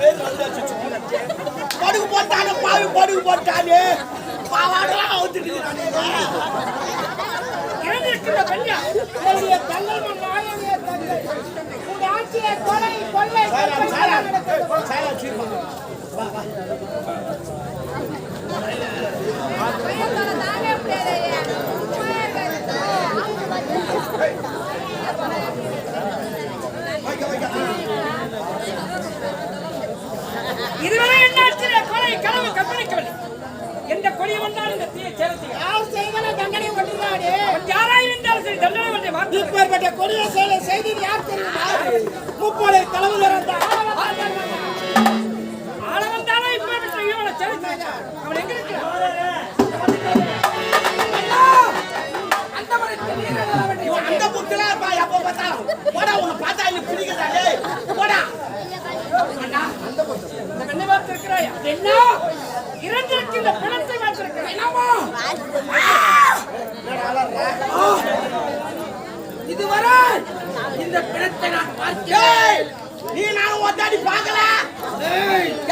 பேர் வந்து சுத்தி போட்டானே பாவி படுக்கு போட்டானே பாவாடெல்லாம் அவுத்துட்டு இழந்திருக்கின்ற இதுவரை என்னாட்சியிலே கொலை கனவு கற்பழிக்கவில்லை எந்த கொடி வந்தாலும் இந்த தீயை சேரத்தில் யார் செய்தன தண்டனை கொண்டிருந்தாரே யாராய் இருந்தாலும் சரி தண்டனை ஒன்றை மாற்றி இப்பேற்பட்ட கொடிய செயலை செய்தது யார் தெரியுமா? முப்படை தலைவர் அந்த ஆள வந்தாலும் இப்ப பெற்ற இவனை சேரத்தில் அவன் எங்க இருக்கிறான் அந்த இருப்பா எப்ப பார்த்தாலும். போடா உன்னை பார்த்தா டேய் போடா அண்ணா இந்த பெண்ணை பார்த்திருக்கிறாயா என்ன? இறந்திருக்கின்ற பிணத்தை இதுவரை இந்த பிணத்தை நான் பார்த்தேன் நீ நானும் ஒத்தாடி பார்க்கல?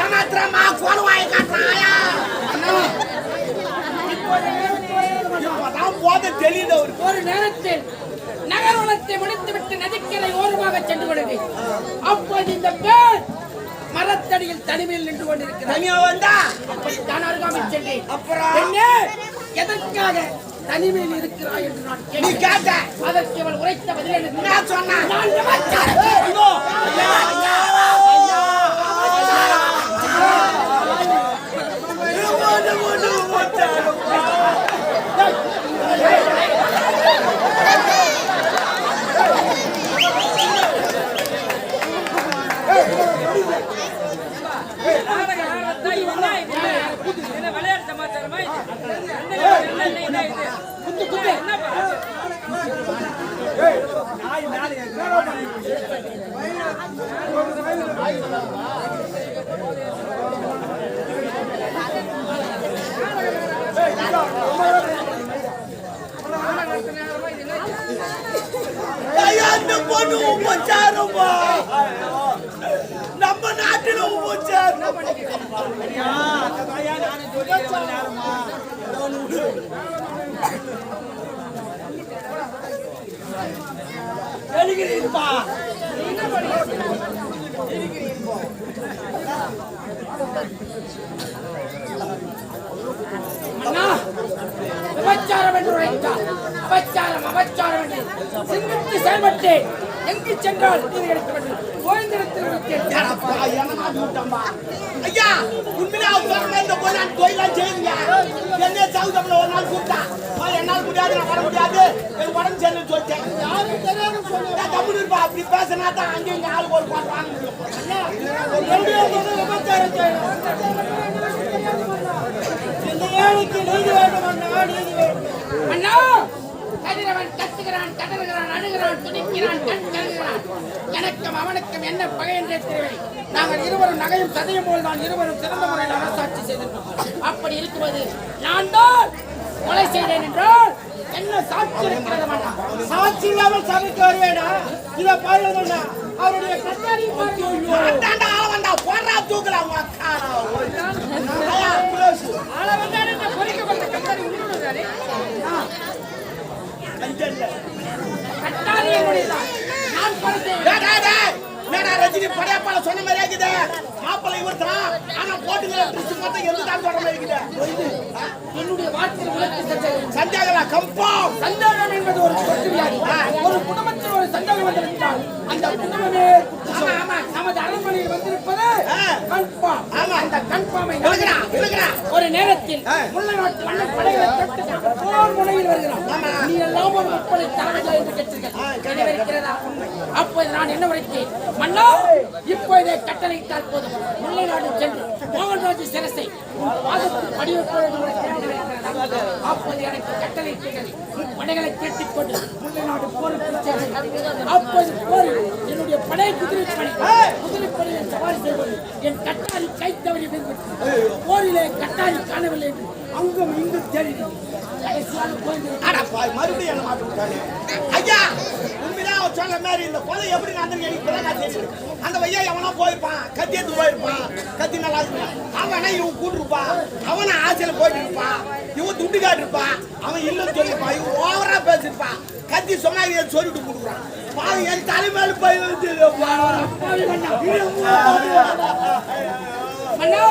ஏமாத்திரமா கோல் வாங்கி காட்டுறாயா இப்பதான் தெரியுது ஒரு நேரத்தில் நகர்வனத்தை முடித்துவிட்டு நதிக்கரை ஓரமாக சென்று விடுவேன். அப்போது இந்த பேர் மரத்தடியில் தனிமையில் நின்று கொண்டிருக்கிறார் தனியா வந்தா அப்படித்தான் அருகாமல் சென்றேன் அப்புறம் எதற்காக தனிமையில் இருக்கிறாய் என்று நான் நீ கேட்ட அதற்கு அவள் உரைத்த பதில் எனக்கு நான் சொன்னேன் நான் விபச்சாரம் ஐயோ ஐயா ஐயா நாடக நாடகத்தை என்ன இது? என்ன விளையாட்டு சமாச்சாரமா இது? என்ன என்ன என்ன என்ன இது? குத்து குத்து என்னப்பா ஐயா, அந்த பொண்ணு உபச்சாரமா நம்ம நாட்டில் உபச்சாரம் எழுகிறீர்ப்பா அண்ணா, விபச்சாரம் என்று உரைத்தார். அபச்சாரம் அபச்சாரம் என்று. சிந்தித்து செயல்பட்டு எங்கு சென்றால் இது எடுக்க வேண்டும் ஐயா உண்மையிலே சொன்ன மாதிரி இந்த பொண்ணு அந்த தொழிலாம் செய்யுங்க என்ன சவுதம்ல ஒரு நாள் கூப்பிட்டா. "அம்மா, என்னால முடியாது நான் வர முடியாது. எனக்கு உடம்பு சரியில்லைன்னு சொல்லிட்டேன். யாரும் தெரியாம சொன்னா தப்பு இருப்பா அப்படி பேசினா தான் அங்கே இங்க ஆள் ஒரு பாட்டு வாங்க முடியும். ஐயா, எப்படியோ சொன்ன விபச்சாரம் செய்யணும். இந்த ஏழைக்கு நீதி வேண்டும் அண்ணா நீதி வேண்டும் அண்ணா கதிரவன் கத்துகிறான் கதறுகிறான் அழுகிறான் துடிக்கிறான் கண் கலங்குகிறான். எனக்கும் அவனுக்கும் என்ன பகை என்றே தெரியவில்லை. நாங்கள் இருவரும் நகையும் சதையும் போல் தான் இருவரும் சிறந்த முறையில் அரசாட்சி செய்திருக்கோம் அப்படி இருக்கும்போது நான் தான் கொலை செய்தேன் என்றால் என்ன சாட்சி இருக்கிறது சாட்சி இல்லாமல் சபைக்கு வருவேடா. இத பாருங்க அவருடைய ஆள வந்தா போடுறா தூக்குறா உங்க அக்கா ஐயா, close. ஆள வந்தாலே இந்த பொறிக்கப்பட்ட கட்டாரி உங்களுடையதானே அஞ்சல் இல்ல. கட்டாரி என்னுடையதான் நான் கொலை செய்வேன் டேய், டேய், டேய். என்னடா ரஜினி படையப்பால சொன்ன மாதிரி இருக்குது? மாப்பிள்ளை இவர் தான் ஆனா போட்டுக்கிற ட்ரெஸ் மட்டும் எதுதான் சொல்ற மாதிரி இருக்குது. என்னுடைய உனக்கு சந்தேகம் கம்பம். சந்தேகம் என்பது ஒரு ஒரு குடும்பத்தில் ஒரு வந்திருந்தால் அந்த குடும்பமே நமது அரண்மனையில் வந்திருப்பது கன்ஃபார்ம் அந்த கன்ஃபார்மை ஒரு நேரத்தில் ஆ. மன்னன் படைகளை தொட்டு போர் முனையில் வருகிறான் நீ எல்லாம் ஒரு முப்படை என்று அப்போது நான் என்ன உரைத்தேன் மன்னா இப்போதே கட்டளையிட்டால் போதும் முல்லை நாடு சென்று மோகன்ராஜ் சிரசை உன் பாதத்தில் படிவப்போது அப்போது எனக்கு கட்டளையிட்டீர்கள் படைகளை கேட்டுக் கொண்டு முல்லை நாடு போருக்கு அப்போது போரில் என்னுடைய படை குதிரைப்படை குதிரைப்படையில் சவாரி செய்வது என் கட்டாரி கை தவறி போரிலே கட்டாரி காணவில்லை என்று அங்கும் இங்கும் தெரியும் கடைசியாக மறுபடியும் ஐயா, சொன்ன மாதிரி இந்த கொலை எப்படி நடந்து எனக்கு இப்பதான் அந்த பையன் எவனா போயிருப்பான் கத்தி எடுத்து போயிருப்பான் கத்தி நல்லா இருப்பான் அவனா இவன் கூட்டிருப்பான் அவனை ஆசையில போயிட்டு இருப்பான் இவன் துண்டு காட்டிருப்பான் அவன் இல்லைன்னு சொல்லியிருப்பான் இவன் ஓவரா பேசியிருப்பான் கத்தி சொன்னா இதை சொல்லிட்டு கொடுக்குறான் பாவம் என் தலைமையில போய் வந்து மன்னா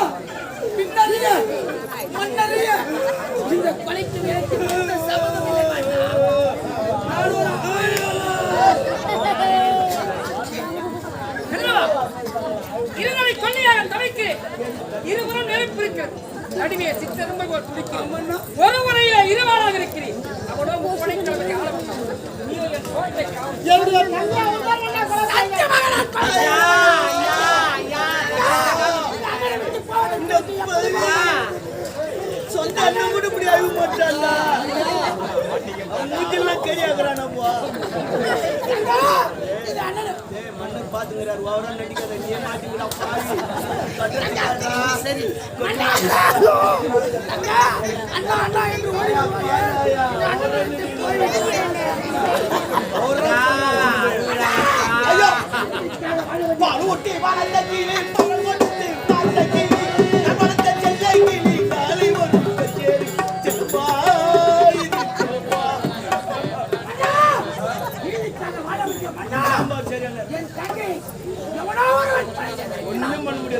இந்த கொலைக்கு சபதம் எந்த சம்மதமும் இல்லை மன்னா. நான் ஒரு என்னவா? இருவரை கொள்ளையாக தவிக்கு இருவரும் நெருப்பு இருக்கிறது நடுவே சித்தரும்பை ஒரு துடிக்கிறோம் ஒரு முறையில இருவாளாக இருக்கிறேன். அவனோ முப்படை கிழமை அண்ணன் கூட இப்படி அழுக மாட்டான்டா மூஞ்செல்லாம் பாத்துக்கிறாரு நடிக்காத நீ மாட்டிக்கிறா பாவி சரி அண்ணா அண்ணா என்று ஓடி ஐயோ கீழே கீழே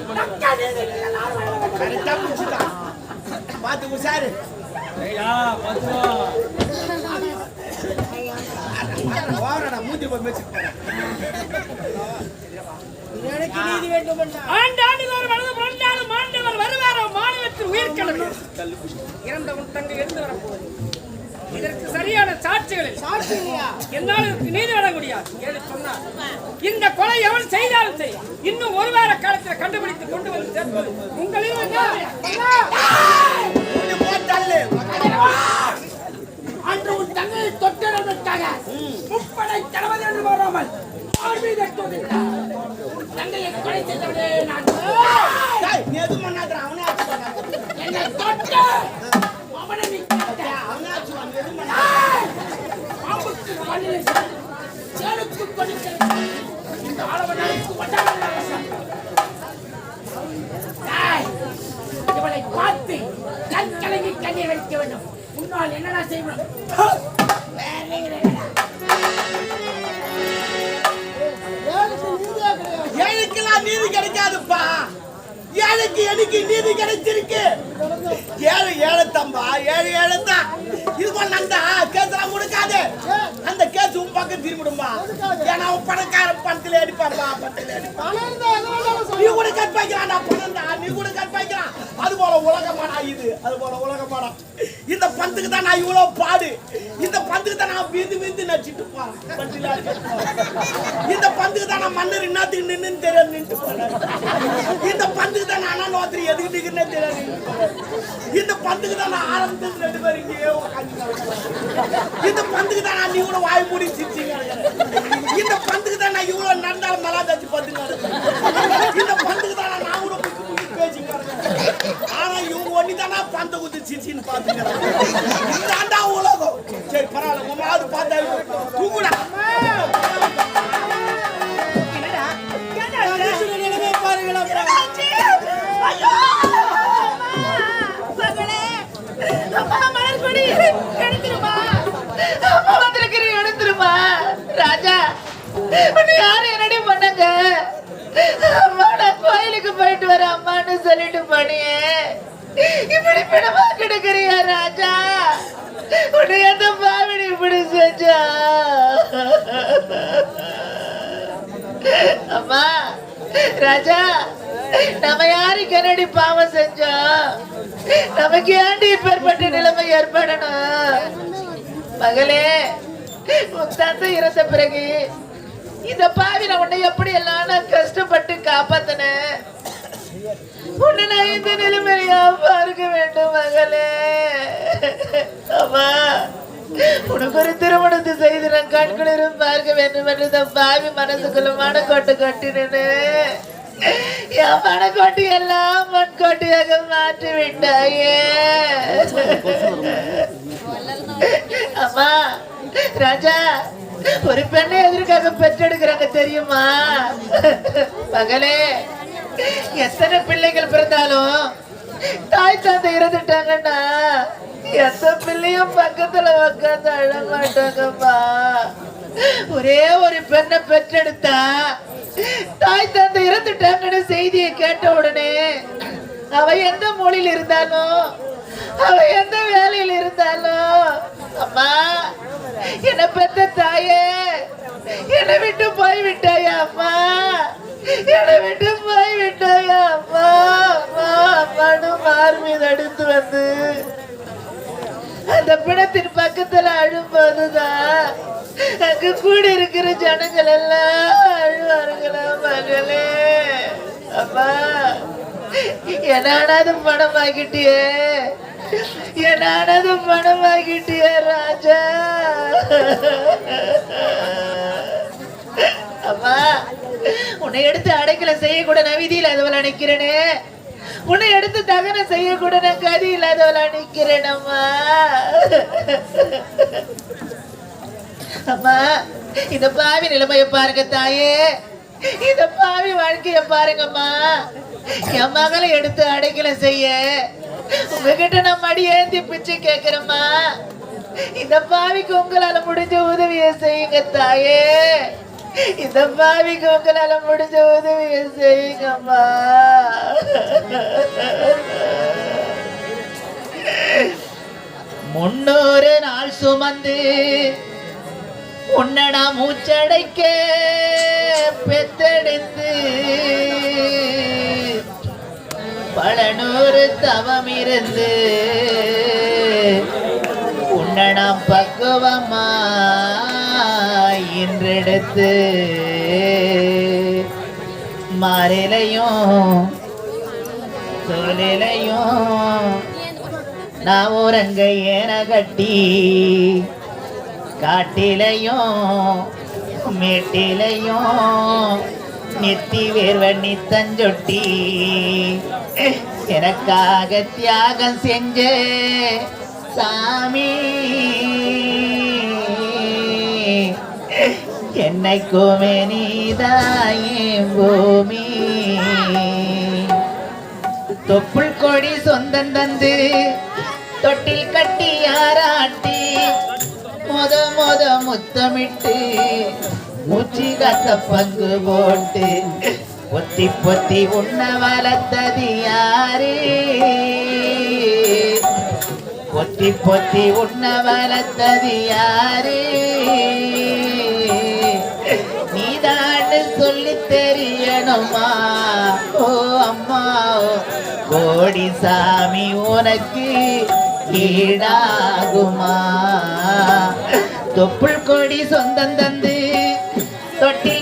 மாட்டேன். கரெக்டா பிடிச்சிட்டான் பாத்து உஷாரு. வாரடா மூஞ்சி போய் வச்சுட்டு எனக்கு நீதி வேண்டும் ஆண்டாண்டுதோறும் வலது புரண்டாலும் ஆண்டவர் வருவாரோ? மாநிலத்தில் இறந்த உன் தங்கை எழுந்து வரப்போகுது. இதற்கு சரியான சாட்சிகளில் என்னால் இதற்கு நீதி வழங்க முடியாது. என்று சொன்னார் இந்த கொலை எவன் செய்தாலும் சரி இன்னும் ஒரு வார காலத்தில் கண்டுபிடித்து கொண்டு வந்து சேர்ப்பது உங்களில் அன்று உன் தங்கையை தொட்டதற்காக முப்படை தளபதி என்று வராமல் ஆர்மி தட்டுவதில்லை தங்கையை கொலை செய்தவனே நான். டேய், நீ எதுவும் அவனே. என்னை தொட்ட. அவனே இவளை பார்த்து கண் கலங்கி கண்ணீர் வைக்க வேண்டும் முன்னால் என்னடா செய்வோம் வேற நீதி கிடைக்காதுப்பா ஏழைக்கு எனக்கு நீதி கிடைச்சிருக்கு. ஏழை ஏழை தம்பா ஏழை ஏழை தான் இது போல கொடுக்காது அந்த கேஸ் உன் பக்கம் திரும்பிடும்பா ஏன்னா அவன் பணக்கார பணத்துல அடிப்பான்பா பணத்துல நீ கூட கற்பாய்க்கிறான்டா பணம் தான் நீ கூட கற்பாய்க்கிறான் அது போல உலகமாடா இது. அது போல உலகமாடா. இந்த பந்துக்கு தான் நான் இவ்வளவு பாடு. இந்த பந்துக்கு தான் நான் வீந்து வீந்து நடிச்சிட்டு போறேன். இந்த பந்துக்கு தான் நான் மன்னர் என்னத்துக்கு நின்னு தெரியாது நின்று போறேன் இந்த பந்துக்கு தான் நான் நோத்திரி எதுக்கு நிற்கிறேன்னு தெரியாது. இந்த பந்துக்கு தான் நான் ஆரம்பத்துல ரெண்டு பேரும் இங்கேயே உட்காந்து இந்த பந்துக்கு தான் நான் இவ்வளவு வாய் மூடி சிரிச்சிங்க. இந்த பந்துக்கு தான் நான் இவ்வளவு நடந்தாலும் மலா தச்சு பந்துங்க. இந்த பந்துக்கு தான் நான் கூட புக்கு புக்கு பேசிங்க. ஆனா இவங்க ஒண்ணி தானா பந்த குத்து சிரிச்சின்னு பாத்துங்க இதாண்டா உலகம். சரி பரவாயில்ல உமாவது பார்த்தா தூங்குடா. உன்னை யாரு என்னடி பண்ணங்க? அம்மா நான் கோயிலுக்கு போயிட்டு வர அம்மான்னு சொல்லிட்டு போனியே. இப்படி பிணமா கிடக்குறியா ராஜா? உன்னை எந்த பாவிடி இப்படி செஞ்சா? அம்மா ராஜா நம்ம யாருக்கு என்னடி பாவம் செஞ்சோம் நமக்கு ஏன்டி இப்பேற்பட்ட நிலைமை ஏற்படணும்? மகளே உன் தந்தை இறந்த பிறகு இந்த பாவில உன்னை எப்படி எல்லாம் நான் கஷ்டப்பட்டு காப்பாத்தினேன்? உன்னை நான் இந்த நிலைமையா பார்க்க வேண்டும் மகளே? அம்மா உனக்கு ஒரு திருமணத்தை செய்து நான் கண்குளிரும் பார்க்க வேண்டும் என்று இந்த பாவி மனசுக்குள்ள மனக்கோட்டை கட்டினேன்னு என் மனக்கோட்டை எல்லாம் மண்கோட்டையாக மாற்றி விட்டாயே அம்மா ராஜா ஒரு பெண்ணை எதற்காக பெற்றெடுக்கிறாங்க தெரியுமா? மகளே எத்தனை பிள்ளைகள் பிறந்தாலும் தாய் தந்தை இறந்துட்டாங்கன்னா எந்த பிள்ளையும் பக்கத்துல உட்காந்து அழ மாட்டாங்கப்பா ஒரே ஒரு பெண்ணை பெற்றெடுத்தா தாய் தந்தை இறந்துட்டாங்கன்னு செய்தியை கேட்ட உடனே அவ எந்த மொழியில் இருந்தாலும் அவ எந்த வேலையில் இருந்தாலும் அம்மா என்ன பெத்த தாயே என்னை விட்டு போய் விட்டாயா அம்மா? என்னை விட்டு போய் விட்டாயா அம்மா அம்மா அம்மானு மார் மீது அடுத்து வந்து அந்த பிணத்தின் பக்கத்துல அழும்போதுதான் அங்க கூடி இருக்கிற ஜனங்கள் எல்லாம் அழுவார்களா மகளே? அம்மா என்னானது பணம் ஆகிட்டியே என்னானது பணம் மனமாகிட்டிய ராஜா. அம்மா உன்னை எடுத்து அடைக்கல செய்யக்கூட நான் விதியில் அதுவல நினைக்கிறேனே உன்னை எடுத்து தகன செய்யக்கூட நான் கதி இல்லாதவள நிக்கிறேன் அம்மா. அம்மா இந்த பாவி நிலைமைய பாருங்க தாயே. இந்த பாவி வாழ்க்கைய பாருங்கம்மா. என் மகளை எடுத்து அடைக்கல செய்ய. உங்ககிட்ட நான் மடி ஏந்தி பிச்சை கேக்குறேம்மா. இந்த பாவிக்கு உங்களால முடிஞ்ச உதவியை செய்யுங்க தாயே. இந்த பாவிக்கு உங்களால முடிஞ்ச உதவியை செய்யுங்கம்மா. முன்னூறு நாள் சுமந்து உன்னடா மூச்சடைக்க பெத்தெடுத்து பல நூறு தவம் இருந்து உன்னடம் பக்குவமா இன்றெடுத்து மாறிலையும் தொழிலையும் நான் உறங்க ஏன கட்டி காட்டிலையும் மேட்டிலையும் நெத்தி வேர்வண்ணி தஞ்சொட்டி எனக்காக தியாகம் செஞ்ச சாமி. என்னைக்குமே நீதாயே பூமி. தொப்புள் கொடி சொந்தம் தந்து தொட்டில் கட்டி யாராட்டி மொத மொத முத்தமிட்டு மூச்சி கத்த பங்கு போட்டு பொத்தி பொத்தி உண்ண வளர்த்தது யாரே? பொத்தி பொத்தி உண்ண வளர்த்தது யாரே? நீதான்னு சொல்லி தெரியணுமா? ஓ அம்மா கோடி சாமி உனக்கு ஈடாகுமா? தொப்புள் கொடி சொந்தம் தந்து தொட்டில்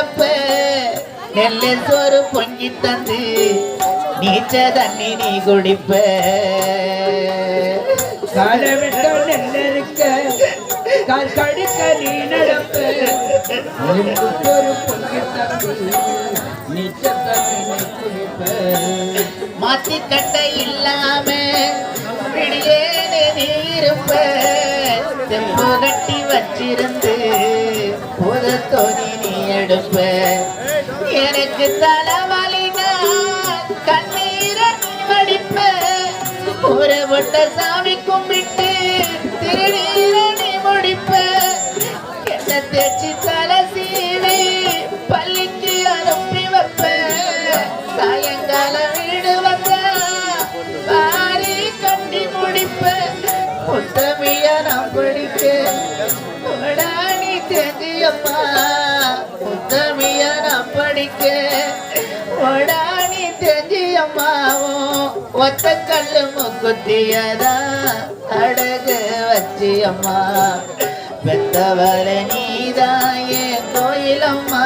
நீரடப்பு நெல்லு சோறு பொங்கி தந்து நீச்ச தண்ணி நீ குடிப்ப. காலவிட்ட நெல்லருக்க கால் கடுக்க நீ நடப்பு. எலும்புக்கு ஒரு பொங்கி தந்து நீச்ச தண்ணி நீ குடிப்ப. மாத்தி கட்ட இல்லாம பிடியேனே நீ இருப்ப. செம்பு கட்டி வச்சிருந்து புத தோணி நீ எடுப்பு எனக்கு தலைவலினா கண்ணீர படிப்பு ஒரு விட்ட சாமி கும்பிட்டு திருநீர முடிப்பு. என்ன தேய்ச்சி தெரியுமாவும் ஒத்த கல்லு முக்குத்தியதா? அடகு வச்சி அம்மா பெத்தவர நீதாயே கோயிலம்மா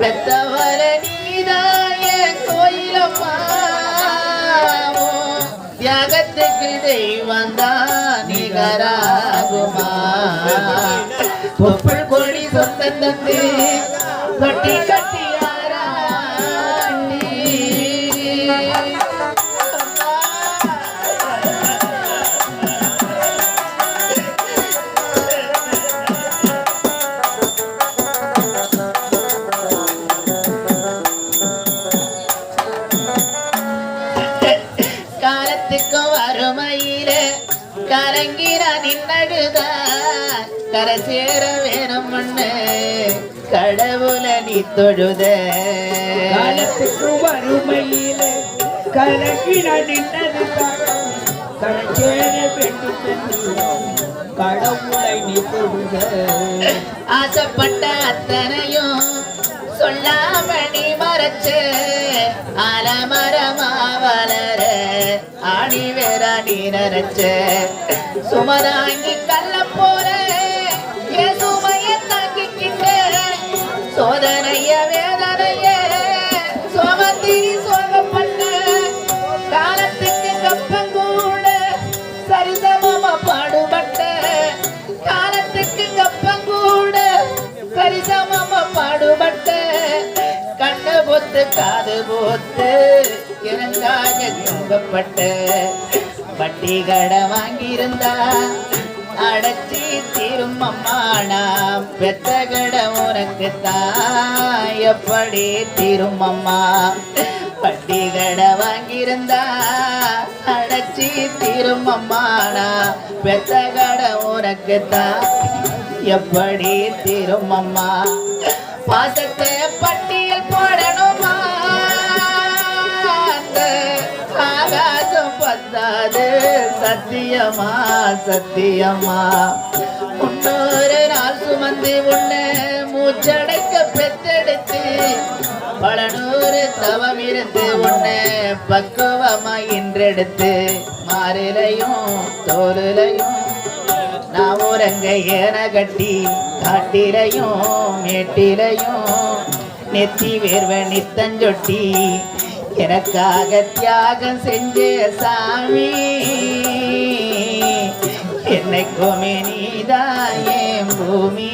பெத்தவர நீதாயே கோயிலம்மா உன் தியாகத்துக்கு தெய்வம் நிகராகுமா? பொப்புள் கொடி சொந்தம் கட்டி கட்டி கலங்கிற நின்னடுதான் கரை சேர வேணும் மண்ணு கடவுள நீ தொழுத. காலத்துக்கு வறுமையிலே கலக்கின நின்னது கரைச்சேர வேண்டும் என்று கடவுளை நீ தொழுக ஆசைப்பட்ட அத்தனையும் சொல்லாம நீ மறைச்ச. ஆலமரமா வளர. ஆடி வேற நீ நினைச்ச சுமராங்கி கல்ல போற சுமைய தாங்கிக்கிட்ட சோதனைய வேதனைய சோமத்திரி சோகப்பட்ட. காலத்துக்கு கப்பங்கூட சரிசமமா பாடுபட்ட. காலத்துக்கு கப்பங்கூட சரிசமமா பாடுபட்ட. கண்ணு பொத்து காது பொத்து எனக்காக துன்பப்பட்ட வட்டி கடை வாங்கியிருந்தா. அடைச்சி தீரும் அம்மானா பெத்த கடை உனக்குத்தான் எப்படி தீரும் அம்மா பட்டி கடை வாங்கியிருந்தா. அடைச்சி தீரும் அம்மானா பெத்த கடை உனக்குத்தான் எப்படி தீரும் அம்மா பாசத்தை சத்தியமா சத்தியமா. முன்னொரு நாள் சுமந்து உன்னை மூச்சடைக்க பெத்தெடுத்து பல நூறு தவம் இருந்து உன்னை பக்குவமா இன்றெடுத்து மாறிலையும் தோலுலையும் நான் உறங்க ஏன கட்டி காட்டிலையும் மேட்டிலையும் நெத்தி வேர்வ நித்தஞ்சொட்டி எனக்காக தியாகம் செஞ்ச சாமி. என்னைக்குமே நீதான் என் பூமி